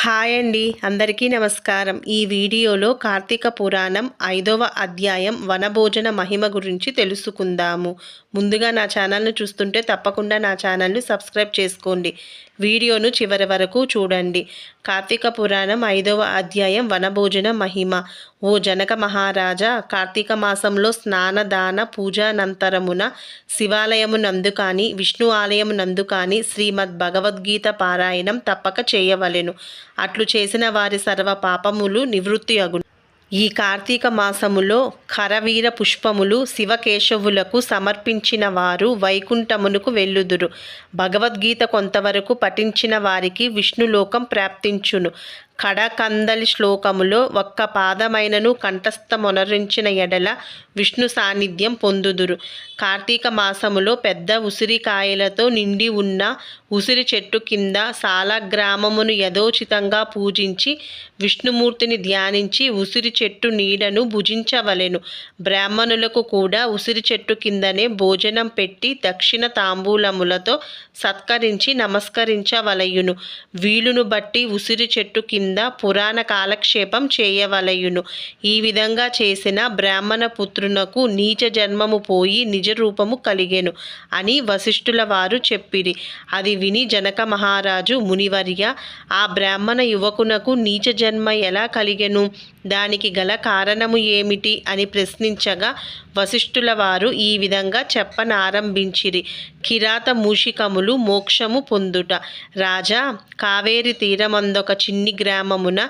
Hi అండి అందరికీ నమస్కారం. ఈ వీడియోలో కార్తీక పురాణం ఐదవ అధ్యాయం వనభోజన మహిమ గురించి తెలుసుకుందాము. ముందుగా నా ఛానల్ను చూస్తుంటే తప్పకుండా నా ఛానల్ని సబ్స్క్రైబ్ చేసుకోండి. వీడియోను చివరి వరకు చూడండి. కార్తీక పురాణం ఐదవ అధ్యాయం వనభోజన మహిమ. ఓ జనక మహారాజా కార్తీక మాసంలో స్నానదాన పూజానంతరమున శివాలయము నందు కానీ విష్ణు ఆలయము నందు కానీ శ్రీమద్ భగవద్గీత పారాయణం తప్పక చేయవలెను. అట్లు చేసిన వారి సర్వ పాపములు నివృత్తి అగును. ఈ కార్తీక మాసములో కరవీర పుష్పములు శివకేశవులకు సమర్పించిన వారు వైకుంఠమునకు వెళ్ళుదురు. భగవద్గీత కొంతవరకు పఠించిన వారికి విష్ణులోకం ప్రాప్తించును. కడకందలి శ్లోకములో ఒక్క పాదమైనను కంఠస్థమొనరించిన ఎడల విష్ణు సాన్నిధ్యం పొందుదురు. కార్తీక మాసములో పెద్ద ఉసిరికాయలతో నిండి ఉన్న ఉసిరి చెట్టు కింద సాలగ్రామమును యథోచితంగా పూజించి విష్ణుమూర్తిని ధ్యానించి ఉసిరి చెట్టు నీడను భుజించవలెను. బ్రాహ్మణులకు కూడా ఉసిరి చెట్టు కిందనే భోజనం పెట్టి దక్షిణ తాంబూలములతో సత్కరించి నమస్కరించవలయును. వీలును బట్టి ఉసిరి చెట్టు కింద కింద పురాణ కాలక్షేపం చేయవలయును. ఈ విధంగా చేసిన బ్రాహ్మణ పుత్రునకు నీచ జన్మము పోయి నిజ రూపము కలిగెను అని వశిష్ఠుల వారు చెప్పిరి. అది విని జనక మహారాజు మునివర్య ఆ బ్రాహ్మణ యువకునకు నీచ జన్మ ఎలా కలిగెను? దానికి గల కారణము ఏమిటి అని ప్రశ్నించగా వశిష్ఠుల వారు ఈ విధంగా చెప్పనారంభించిరి. కిరాత మూషికములు మోక్షము పొందుట. రాజా కావేరి తీరమందొక చిన్ని గ్రామమున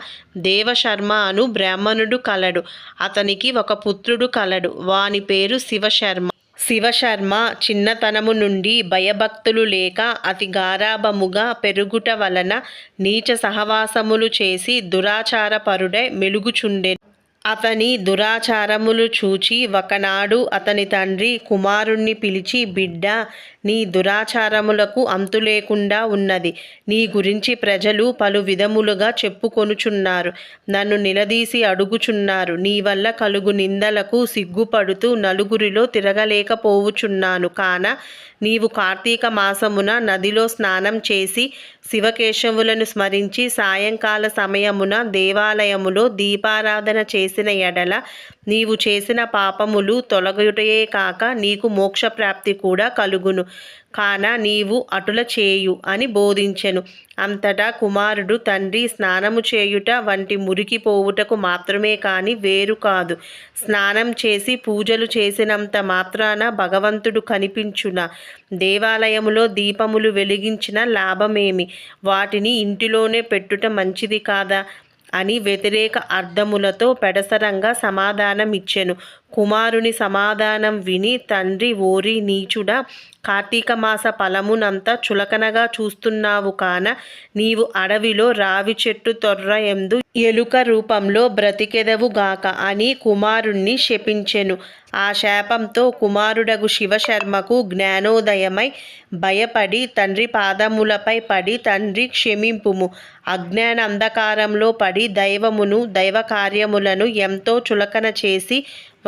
దేవశర్మ అను బ్రాహ్మణుడు కలడు. అతనికి ఒక పుత్రుడు కలడు. వాని పేరు శివశర్మ. శివశర్మ చిన్నతనము నుండి భయభక్తులు లేక అతి గారాభముగా పెరుగుట వలన నీచ సహవాసములు చేసి దురాచారపరుడై మెలుగుచుండె అతని దురాచారములు చూచి ఒకనాడు అతని తండ్రి కుమారుణ్ణి పిలిచి బిడ్డ నీ దురాచారములకు అంతు లేకుండా ఉన్నది. నీ గురించి ప్రజలు పలు విధములుగా చెప్పుకొనుచున్నారు. నన్ను నిలదీసి అడుగుచున్నారు. నీ వల్ల కలుగు నిందలకు సిగ్గుపడుతూ నలుగురిలో తిరగలేకపోవుచున్నాను. కాన నీవు కార్తీక మాసమున నదిలో స్నానం చేసి శివకేశవులను స్మరించి సాయంకాల సమయమున దేవాలయములో దీపారాధన చేసిన ఎడల నీవు చేసిన పాపములు తొలగుటయే కాక నీకు మోక్షప్రాప్తి కూడా కలుగును. కాన నీవు అటుల చేయు అని బోధించెను. అంతటా కుమారుడు తండ్రి స్నానము చేయుట వంటి మురికి పోవుటకు మాత్రమే కాని వేరు కాదు. స్నానం చేసి పూజలు చేసినంత మాత్రాన భగవంతుడు కనిపించున. దేవాలయములో దీపములు వెలిగించిన లాభమేమి? వాటిని ఇంటిలోనే పెట్టుట మంచిది కాదా? అని వ్యతిరేక అర్థములతో పెడసరంగా సమాధానమిచ్చెను. కుమారుని సమాధానం విని తండ్రి ఓరి నీచుడా కార్తీక మాస ఫలమునంతా చులకనగా చూస్తున్నావు కాన నీవు అడవిలో రావి చెట్టు తొర్ర ఎందు ఎలుక రూపంలో బ్రతికెదవుగాక అని కుమారుణ్ణి శపించెను. ఆ శాపంతో కుమారుడగు శివశర్మకు జ్ఞానోదయమై భయపడి తండ్రి పాదములపై పడి తండ్రి క్షమింపుము. అజ్ఞాన అంధకారంలో పడి దైవమును దైవ కార్యములను ఎంతో చులకన చేసి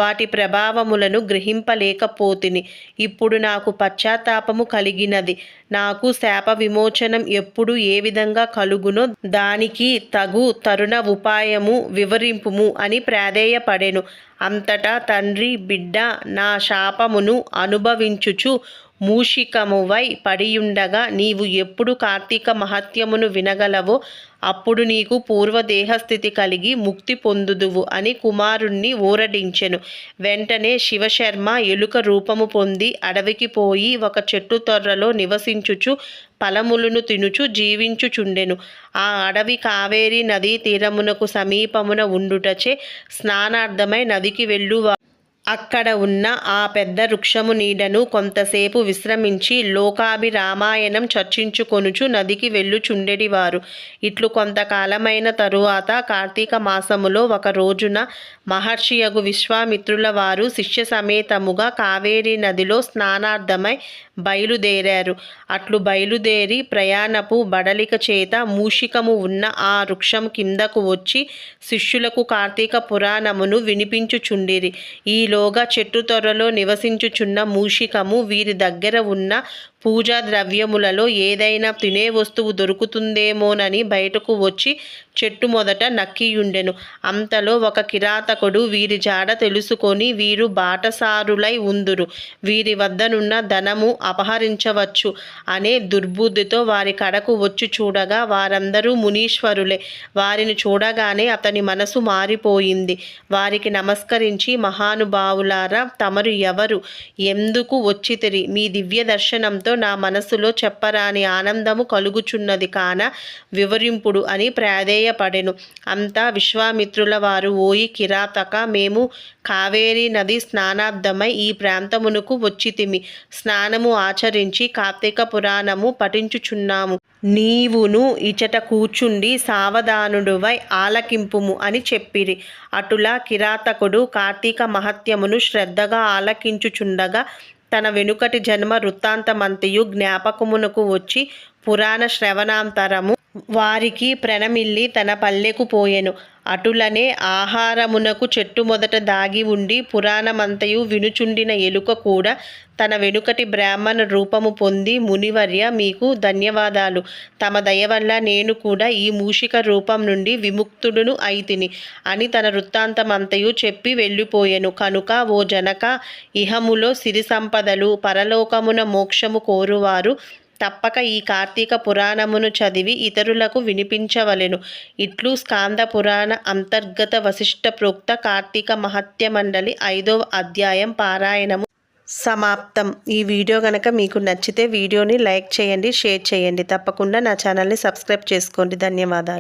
వాటి ప్రభావములను గ్రహింపలేకపోతిని. ఇప్పుడు నాకు పశ్చాత్తాపము కలిగినది. నాకు శాప విమోచనం ఎప్పుడు ఏ విధంగా కలుగునో దానికి తగు తరుణ ఉపాయము వివరింపుము అని ప్రాధేయపడెను. అంతటా తండ్రి బిడ్డ నా శాపమును అనుభవించుచు మూషికమువై పడియుండగా నీవు ఎప్పుడు కార్తీక మహత్యమును వినగలవో అప్పుడు నీకు పూర్వదేహస్థితి కలిగి ముక్తి పొందుదువు అని కుమారుణ్ణి ఊరడించెను. వెంటనే శివశర్మ ఎలుక రూపము పొంది అడవికి పోయి ఒక చెట్టు తొర్రలో నివసించుచు ఫలములను తినుచు జీవించుచుండెను. ఆ అడవి కావేరి నదీ తీరమునకు సమీపమున ఉండుటచే స్నానార్థమై నదికి వెళ్ళువా అక్కడ ఉన్న ఆ పెద్ద వృక్షము నీడను కొంతసేపు విశ్రమించి లోకాభిరామాయణం చర్చించుకొనుచు నదికి వెళ్ళుచుండెడివారు. ఇట్లు కొంతకాలమైన తరువాత కార్తీక మాసములో ఒక రోజున మహర్షియగు విశ్వామిత్రుల వారు శిష్య సమేతముగా కావేరీ నదిలో స్నానార్థమై బయలుదేరారు. అట్లు బయలుదేరి ప్రయాణపు బడలిక చేత మూషికము ఉన్న ఆ వృక్షం కిందకు వచ్చి శిష్యులకు కార్తీక పురాణమును వినిపించుచుండిరి. ఈ ఈలోగా చెట్టు త్వరలో నివసించుచున్న మూషికము వీరి దగ్గర ఉన్న పూజా ద్రవ్యములలో ఏదైనా తినే వస్తువు దొరుకుతుందేమోనని బయటకు వచ్చి చెట్టు మొదట నక్కియుండెను. అంతలో ఒక కిరాతకుడు వీరి జాడ తెలుసుకొని వీరు బాటసారులై ఉందురు. వీరి వద్దనున్న ధనము అపహరించవచ్చు అనే దుర్బుద్ధితో వారి కడకు వచ్చి చూడగా వారందరూ మునీశ్వరులే. వారిని చూడగానే అతని మనసు మారిపోయింది. వారికి నమస్కరించి మహానుభావులారా తమరు ఎవరు? ఎందుకు వచ్చితిరి? మీ దివ్య దర్శనంతో నా మనసులో చెప్పరాని ఆనందము కలుగుచున్నది కాన వివరింపుడు అని ప్రాధేయపడెను. అంతా విశ్వామిత్రుల వారు ఓయి కిరాతక మేము కావేరీ నది స్నానార్థమై ఈ ప్రాంతమునకు వచ్చితిమి. స్నానము ఆచరించి కార్తీక పురాణము పఠించుచున్నాము. నీవును ఇచట కూర్చుండి సావధానుడువై ఆలకింపుము అని చెప్పిరి. అటులా కిరాతకుడు కార్తీక మహత్యమును శ్రద్ధగా ఆలకించుచుండగా తన వెనుకటి జన్మ వృత్తాంతమంతయు జ్ఞాపకమునకు వచ్చి పురాణ శ్రవణాంతరము వారికి ప్రణమిల్లి తన పల్లెకు పోయెను. అటులనే ఆహారమునకు చెట్టు మొదట దాగి ఉండి పురాణమంతయు వినుచుండిన ఎలుక కూడా తన వెనుకటి బ్రాహ్మణ రూపము పొంది మునివర్య మీకు ధన్యవాదాలు. తమ దయ వల్ల నేను కూడా ఈ మూషిక రూపం నుండి విముక్తుడును అయితిని అని తన వృత్తాంతమంతయు చెప్పి వెళ్ళిపోయెను. కనుక ఓ జనక ఇహములో సిరి సంపదలు పరలోకమున మోక్షము కోరువారు తప్పక ఈ కార్తీక పురాణమును చదివి ఇతరులకు వినిపించవలెను. ఇట్లు స్కాంద పురాణ అంతర్గత వశిష్ట ప్రోక్త కార్తీక మహత్య మండలి ఐదవ అధ్యాయం పారాయణము సమాప్తం. ఈ వీడియో కనుక మీకు నచ్చితే వీడియోని లైక్ చేయండి షేర్ చేయండి. తప్పకుండా నా ఛానల్ని సబ్స్క్రైబ్ చేసుకోండి. ధన్యవాదాలు.